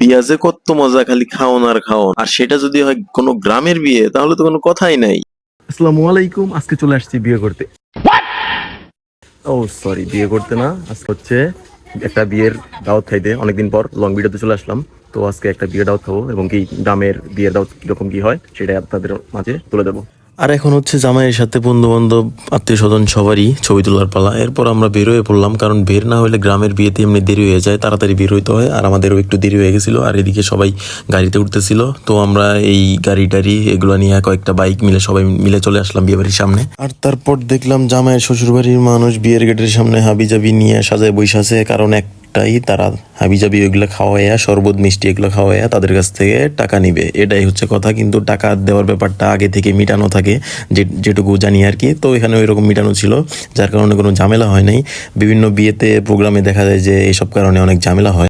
বিয়া যে কত মজা, খালি খাওন আর খাওন আর সেটা যদি হয় কোনো গ্রামের বিয়ে, তাহলে তো কোনো কথাই নাই। আসসালামু আলাইকুম, আজকে চলে আসছি বিয়ে করতে। ও সরি বিয়ে করতে না। আজকে হচ্ছে একটা বিয়ের দাওয়াত খাইতে। অনেকদিন পর লং ভিডিওতে চলে আসলাম। তো আজকে একটা বিয়ের দাওয়াত খাব এবং কি গ্রামের বিয়ের দাওয়াত কীরকম কি হয় সেটাই আপনাদের মাঝে তুলে দেবো আর এখন হচ্ছে জামাইয়ের সাথে বন্ধু বান্ধব আত্মীয় স্বজন সবারই ছবি তোলার পালা। এরপর আমরা বের হয়ে পড়লাম, কারণ বের না হলে গ্রামের বিয়েতে এমনি দেরি হয়ে যায়, তাড়াতাড়ি বের হইতে হয়। আর আমাদেরও একটু দেরি হয়ে গেছিল, আর এদিকে সবাই গাড়িতে উঠতেছিল। তো আমরা এই গাড়ি টাড়ি এগুলো নিয়ে কয়েকটা বাইক মিলে সবাই মিলে চলে আসলাম বিয়ে বাড়ির সামনে। আর তারপর দেখলাম জামাইয়ের শ্বশুর বাড়ির মানুষ বিয়ের গেটের সামনে হাবি জাবি নিয়ে সাজায় বৈশাছে কারণ একটাই, তারা হাবি জাবি ওইগুলো খাওয়াইয়া, শরবত, মিষ্টি এগুলো খাওয়াইয়া তাদের কাছ থেকে টাকা নিবে। এটাই হচ্ছে কথা, কিন্তু টাকা দেওয়ার ব্যাপারটা আগে থেকে মিটানো থাকে, যে, যেটুকু জানি আর কি। তো এখানে ওই রকম মিটানো ছিল, যার কারণে কোনো ঝামেলা হয় নাই। বিভিন্ন বিয়েতে, প্রোগ্রামে দেখা যায় যে এইসব কারণে অনেক ঝামেলা হয়।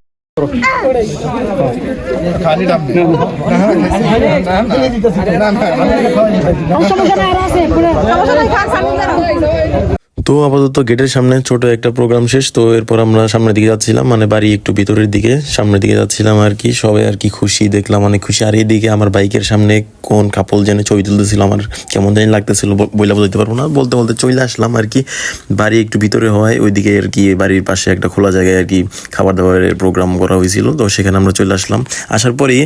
তো আপাতত গেটের সামনে ছোট একটা প্রোগ্রাম শেষ, তো এরপর আমরা সামনের দিকে যাচ্ছিলাম মানে বাড়ি একটু ভিতরের দিকে, সামনের দিকে যাচ্ছিলাম আর কি। সবাই আর কি খুশি, দেখলাম অনেক খুশি। আর এইদিকে আমার বাইকের সামনে কোন কাপল যেন ছবি তুলতেছিল, আমার কেমন জানি লাগতেছিল বইলা বলতে পারব না। বলতে বলতে চলে আসলাম আর কি। বাড়ি একটু ভিতরে হয়, ওইদিকে আর কি বাড়ির পাশে একটা খোলা জায়গায় আর কি খাবার দাবারের প্রোগ্রাম করা হয়েছিল, তো সেখানে আমরা চলে আসলাম। আসার পরেই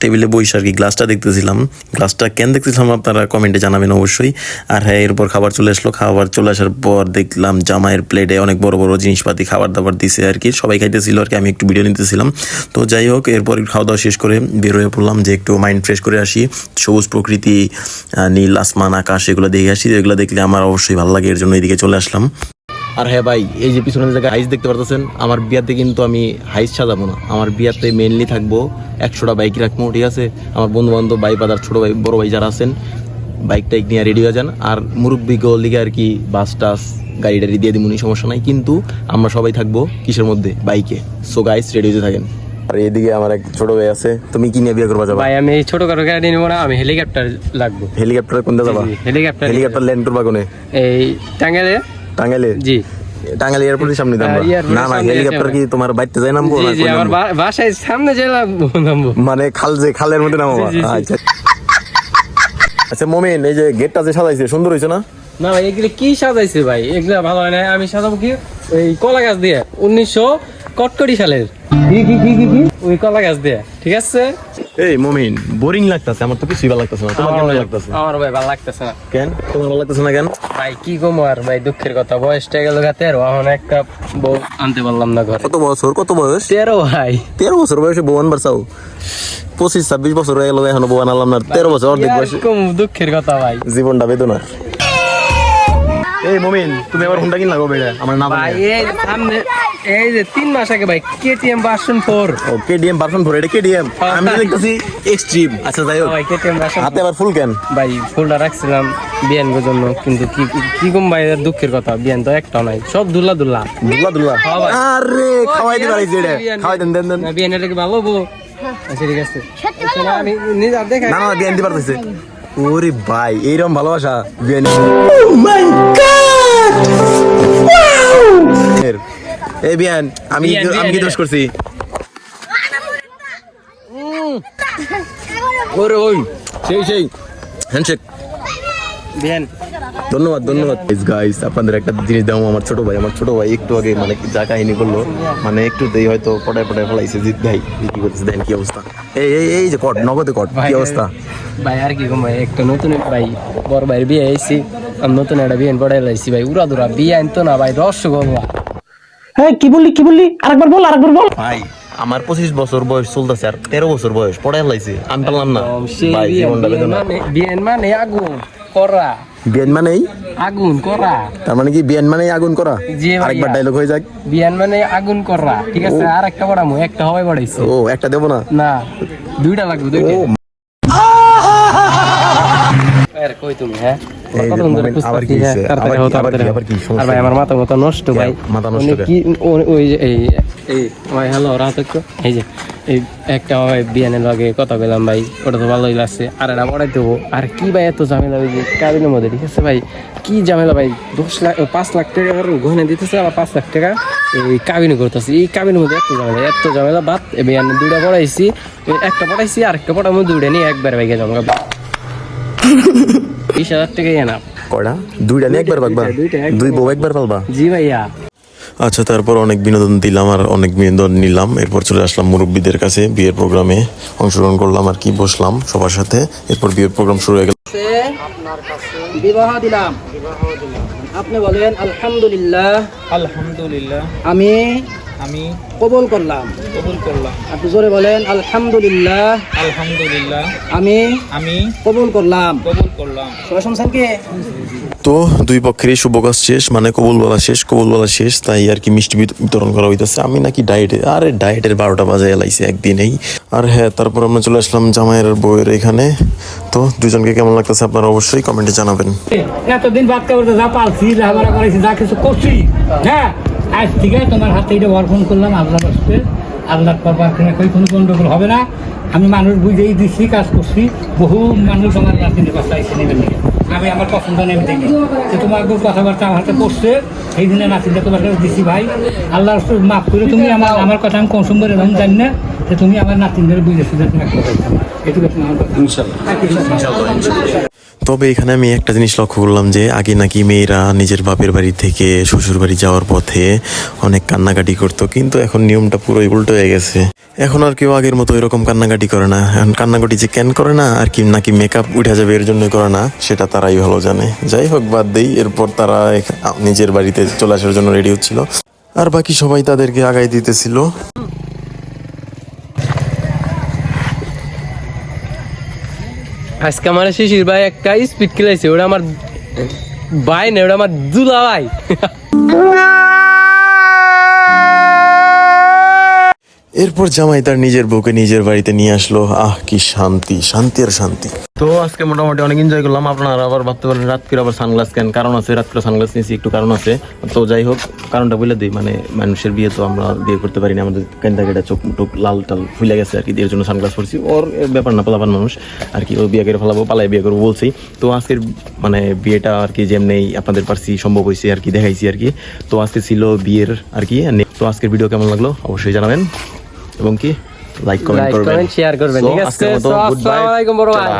টেবিলে বসে আর কি গ্লাসটা দেখতেছিলাম। গ্লাসটা কেন দেখতেছিলাম আপনারা কমেন্টে জানাবেন অবশ্যই। আর হ্যাঁ এরপর খাবার চলে আসলো। খাবার চলে আসার পর দেখলাম, জামাইয়ের প্লেটে অনেক বড় বড় জিনিসপাতি খাবার দাবার দিছে আর কি। সবাই খাইতেছিল আর কি, আমি একটু ভিডিও নিতেছিলাম। তো যাই হোক, এরপর খাওয়া দাওয়া শেষ করে বের হয়ে পড়লাম যে একটু মাইন্ড ফ্রেশ করে আসি। সবুজ প্রকৃতি নীল আসমান, আকাশ, এগুলো দেখে আসি। এগুলো দেখলে আমার অবশ্যই ভালো লাগে, এর জন্য এদিকে চলে আসলাম। আর হ্যাঁ ভাই, এই যে পিছনে জায়গায় হাইস দেখতে পারতেছেন, আমার বিয়াতে কিন্তু আমি হাইস সাজাবো না। আমার বিয়াতে মেনলি থাকব একশোটা বাইক রাখব, ঠিক আছে? আমার বন্ধু বান্ধব ভাই বাদার ছোট ভাই, বড় ভাই যারা আছেন বাইক টাইক নিয়ে রেডি হয়ে যান। আর মুরব্বী লিগে আর কি বাস টাস গাড়ি টাড়ি দিয়ে দিমুনি সমস্যা নাই। কিন্তু আমরা সবাই থাকব কিসের মধ্যে? বাইকে। সো গাইস রেডি হয়ে থাকেন। আর এদিকে আমার এক ছোট ভাই আছে। তুমি কি নিয়ে বিয়ে করবা যাবা? ভাই আমি এই ছোট কারও গাড়ি নিবো না আমি হেলিকপ্টার লাগবো। হেলিকপ্টার কোনটা যাবা? হেলিকপ্টার হেলিকপ্টার ল্যান্ড করবা কোনে? এই টাঙ্গাইলে। জি। টাঙ্গাইল এয়ারপোর্টের সামনে দাম হ্যাঁ, না না হেলিকপ্টার কি তোমার বাইতে যায় নামবো না আমার বাসায় সামনে যে নামবো। মানে খাল যে খালের মধ্যে নামো জি, জি, জি। আচ্ছা। আচ্ছা মোমিন, এই যে গেটটা যে সাজাইছে, সুন্দর হয়েছে না? না ভাই, এগুলো কি সাজাইছে ভাই? এগুলো ভালো হয় না আমি সাজাবো কি? এই কলা গাছ দিয়ে। উনিশশো কটকটি সালের কি কি কি কি কি? ওই কলা গাছ দিয়ে ঠিক আছে? এই মোমিন বোরিং লাগতাছে আমার তো কিছুই ভালো লাগতাছে না। তোমার কেমন লাগতাছে? আমার ভাই ভালো লাগতেছে না। কেন? তোমার ভালো লাগতাছে না কেন? ভাই কি কম আর? ভাই দুঃখের কথা বয়সটা গেল এখন একটা বউ আনতে পারলাম না ঘরে। কত বছর? কত বয়স? তেরো ভাই। তেরো বছর বয়সে বউ আনবার চাও? পঁচিশ ছাব্বিশ বছর হয়ে গেল এখনও বউ আনালাম না। তেরো বছর অর্ধেক বয়সে এরকম দুঃখের কথা ভাই। জীবনটা বেদনার। এই মমিন তুমি আবার ফোনটা কিনলা গো বেড়া আমার না ভাই এই সামনে এই যে তিন মাস আগে ভাই কেটিএম ভার্সন ফোর ও কেডিএম পারসন ফোর এটা কেডিএম আমি দেখতেছি এক্সট্রিম আচ্ছা যাই হোক। ভাই কেটিএম ভার্সন হাতে আবার ফুল কেন? ভাই ফুলটা রাখছিলাম বিয়ানগোর জন্য কিন্তু কি কি কম ভাই দুঃখের কথা বিয়ান তো একটা নাই সব দুল্লা দুল্লা। দুলা দুলা হ্যাঁ আরে খাওয়াই দিবার আইছে এটা। খাওয়াই দেন দেন দেন। বিয়ান এটা কি ভালো বউ আচ্ছা ঠিক আছে। আচ্ছা, আমি নিজে আর দেখাই। না না বিয়ান দিবার দিছে ওরে ভাই এইরকম ভালোবাসা বিয়ান এর, এই বিয়ান আমি বিয়ান, আমি কি দোষ করছি। ওরে ওই সেই সেই। হ্যান্ডশেক। বিয়ান। ধন্যবাদ ধন্যবাদ। গাইস আপনাদের একটা জিনিস দাও আমার ছোট ভাই আমার ছোট ভাই একটু আগে মানে যা কাহিনী করল মানে একটু দেই হয়তো পটায় পটায় ফলাইছে জিত ভাই কি করতেছে দেখেন কি অবস্থা? এই এই এই যে কট নগদে কট কি অবস্থা? ভাই আর কি কম ভাই একটা নতুন ভাই বড় ভাইয়ের বিয়ে আইছি আমি নতুন একটা বিয়ান পড়াই লাইছি ভাই উড়া দুরা বিয়ে আনতো না ভাই রসগোল্লা। হ্যাঁ কি বললি কি বললি? আরেকবার বল আরেকবার বল। ভাই আমার পঁচিশ বছর বয়স চলতেছে আর তেরো বছর বয়স পড়ায় লাইছে আমি পারলাম না। ভাই বিয়ান জীবনটা বেদনা। মানে বিয়ান মানে আগুন করা। বিয়ান মানেই? আগুন করা। তার মানে কি বিয়ান মানেই আগুন করা। আরেকবার ডায়লগ হয়ে যাক। বিয়ান মানে আগুন করা। ঠিক আছে আর একটা বড়ামু একটা হওয়াই বড়াইছে ও একটা দেবো না? না দুইটা লাগবে দুইটা। কই তুমি হ্যাঁ? আর ভাই কি? আমার মাথা মাথা নষ্ট ভাই। মাথা নষ্ট কি ওই যে এই এই ভাই হ্যালো রাত এই যে এই একটা ভাই বিয়ানের লগে কথা বললাম ভাই ওটা তো ভালোই লাগছে। আর এটা পড়াই দেবো। আর কি ভাই এত ঝামেলা ওই যে কাবিনের মধ্যে ঠিক আছে ভাই? কি ঝামেলা ভাই? দশ লাখ পাঁচ লাখ টাকা গহনে দিতেছে আবার পাঁচ লাখ টাকা এই কাবিনে করতেছে। এই কাবিনের মধ্যে এত ঝামেলা এত ঝামেলা বাদ বিয়ানে দুইটা পড়াইছি একটা পড়াইছি আর একটা পড়ার মধ্যে দুইটা নিয়ে একবার ভাই গেলাম বিশ হাজার টাকাই এনা কয়টা? দুইটা নিয়ে একবার পাকবা দুই বউ একবার পালবা জি ভাইয়া। আচ্ছা তারপর অনেক বিনোদন দিলাম আর অনেক বিনোদন নিলাম। এরপর চলে আসলাম মুরব্বীদের কাছে বিয়ের প্রোগ্রামে অংশগ্রহণ করলাম আর কি বসলাম সবার সাথে। এরপর বিয়ের প্রোগ্রাম শুরু হয়ে গেল। বিবাহ দিলাম। আপনি বলেন আলহামদুলিল্লাহ। আলহামদুলিল্লাহ। আমি আমি কবুল করলাম। কবুল করলাম। আপনি জোরে বলেন আলহামদুলিল্লাহ। আলহামদুলিল্লাহ। আমি আমি কবুল করলাম। কবুল করলাম। সবাই শুনছেন কি তো দুই পক্ষেরই শুভ কাজ শেষ মানে কবুল বলা শেষ কবুল বলা শেষ তাই আর কি মিষ্টি বিত- বিতরণ করা হইতেছে। আমি নাকি ডায়েটে আরে ডায়েটের বারোটা বাজে এলাইছে একদিনেই। আর হ্যাঁ তারপর আমরা চলে আসলাম জামাইয়ের আর বউয়ের এখানে। তো দুজনকে কেমন লাগতেছে আপনারা অবশ্যই কমেন্টে জানাবেন। এতদিন বাদ করতে যা পালছি লেখাপড়া করেছি যা কিছু করছি হ্যাঁ? আজ থেকে তোমার হাতে এটা অর্পণ করলাম আল্লাহ বসতে আল্লাহ করবার কই কোনো গন্ডগোল হবে না। আমি মানুষ বুঝেই দিচ্ছি কাজ করছি। বহু মানুষ আমার কাছে আইসে নেবেন আমি আমার পছন্দ নেবে দেখি যে তোমার কথাবার্তা আমার হাতে পড়ছে সেই দিনে নাতিনটা তোমার কাছে দিছি ভাই। আল্লাহ মাফ করে তুমি আমার আমার কথা আমি কনসুম করে আমি জানি না। যে তুমি আমার নাতিনদের বুঝেছি যে তুমি একটা কথা। এটুকু তুমি আমার কথা তবে এখানে আমি একটা জিনিস লক্ষ্য করলাম যে আগে নাকি মেয়েরা নিজের বাপের বাড়ি থেকে শ্বশুর বাড়ি যাওয়ার পথে অনেক কান্নাকাটি করতো, কিন্তু এখন নিয়মটা পুরোই উল্টো হয়ে গেছে। এখন আর কেউ আগের মতো এরকম কান্নাকাটি করে না। এখন কান্নাকাটি যে ক্যান করে না, আর কি নাকি মেকআপ উঠে যাবে এর জন্য করে না, সেটা তারাই ভালো জানে। যাই হোক, বাদ দেই, এরপর তারা নিজের বাড়িতে চলে আসার জন্য রেডি হচ্ছিল। আর বাকি সবাই তাদেরকে আগাই দিতেছিল। আজকে আমার শিশির ভাই একটা স্পিড খেলাইছে ওটা আমার ভাই না ওটা আমার দুলা ভাই। এরপর জামাই তার নিজের বউকে নিজের বাড়িতে নিয়ে আসলো। আহ, কি শান্তি শান্তি আর শান্তি। তো আজকে মোটামুটি অনেক এনজয় করলাম। আপনারা আবার ভাবতে পারেন, রাত করে আবার সানগ্লাস কেন? কারণ আছে, রাত করে সানগ্লাস নিয়েছি, একটু কারণ আছে। তো যাই হোক, কারণটা বলে দিই মানে মানুষের বিয়ে তো আমরা বিয়ে করতে পারি না। আমাদের কেনটা কেটা চোখ টুক লাল টাল ফুলে গেছে আর কি এর জন্য সানগ্লাস পরছি। ওর ব্যাপার না, পালাবার মানুষ। আর কি, ও বিয়ে করে ফেলাবো পালাই বিয়ে করব বলছি। তো আজকের মানে বিয়েটা আর কি যেমনি আপনাদের পারছি, সম্ভব হয়েছে আর কি, দেখাইছি আর কি। তো আজকে ছিল বিয়ের আর কি তো আজকের ভিডিও কেমন লাগল? অবশ্যই জানাবেন। এবং কি লাইক কমেন্ট করবেন শেয়ার করবেন ঠিক আছে. আসসালামু আলাইকুম বড় ভাই।